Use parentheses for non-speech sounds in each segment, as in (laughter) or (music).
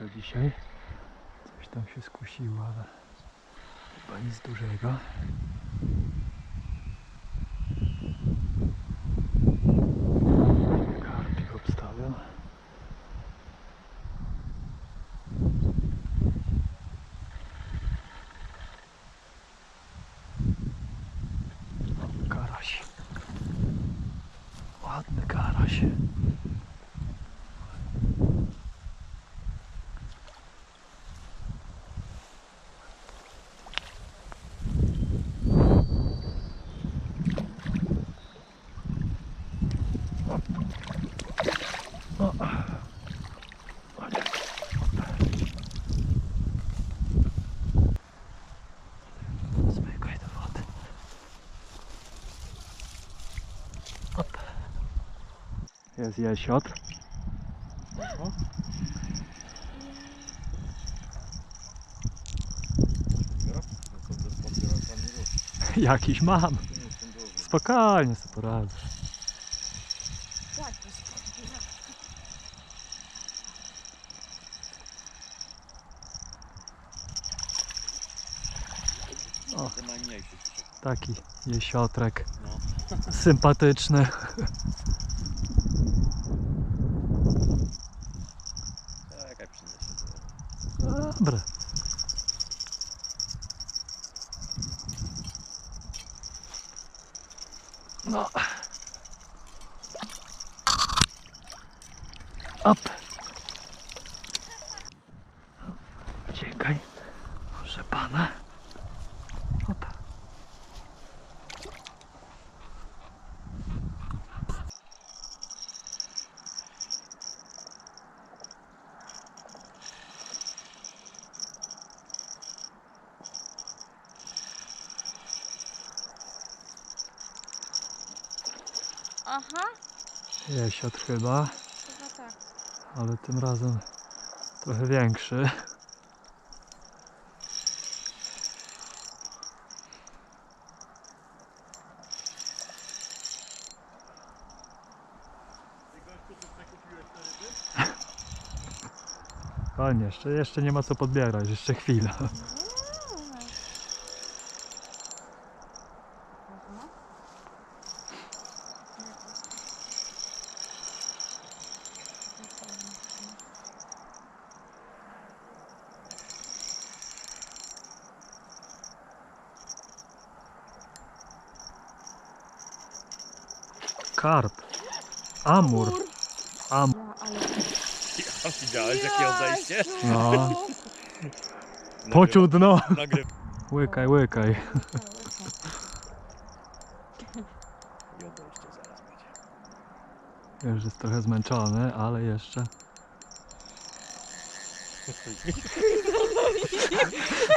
rybka dzisiaj. Coś tam się skusiło, ale chyba nic dużego. Ładny karaś. O. Zmykaj do wody. Op. Jest jesiotr. (laughs) Jakiś mam. Spokojnie sobie poradzę. O. Taki jesiotrek. No. Sympatyczny. (laughs) Czekaj, Dobra. No. Op. Czekaj. Proszę pana. Aha, Jesiotr chyba, chyba tak. ale tym razem trochę większy. Fajnie, jeszcze, jeszcze nie ma co podbierać, jeszcze chwila. Karp, amur, am, Ja, widziałeś jakie odejście? no, pociął dno. Nagry... Łykaj, łykaj. I odejście zaraz będzie. Że jest trochę zmęczony, ale jeszcze.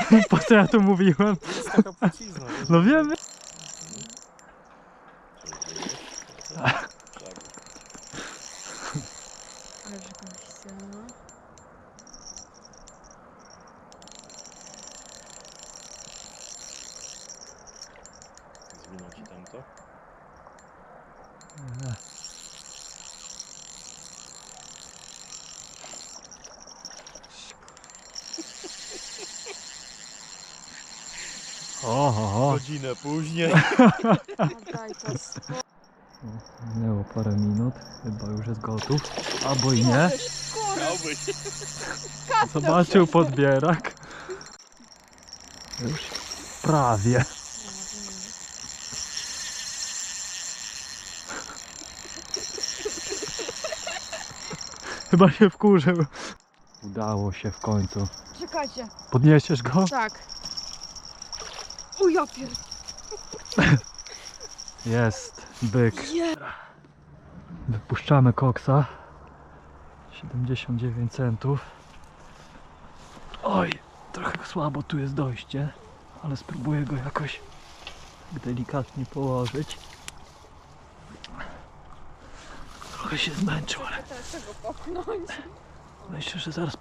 (laughs) Po co ja tu mówiłem? Jest taka płcizna. No wiemy. Ale rzeczywiście, no. Zwinął ci tamto? Oho, Godzinę później. A daj to spokój. minęło parę minut, chyba już jest gotów. Albo i nie. Zobaczył podbierak. Już prawie. Chyba się wkurzył. Udało się w końcu. Czekajcie. Podniesiesz go? Tak. O ja pier... Jest, byk. Je... Wypuszczamy koksa. 79 centów. Oj, trochę słabo tu jest dojście, ale spróbuję go jakoś tak delikatnie położyć. Trochę się zmęczył, ale myślę, że zaraz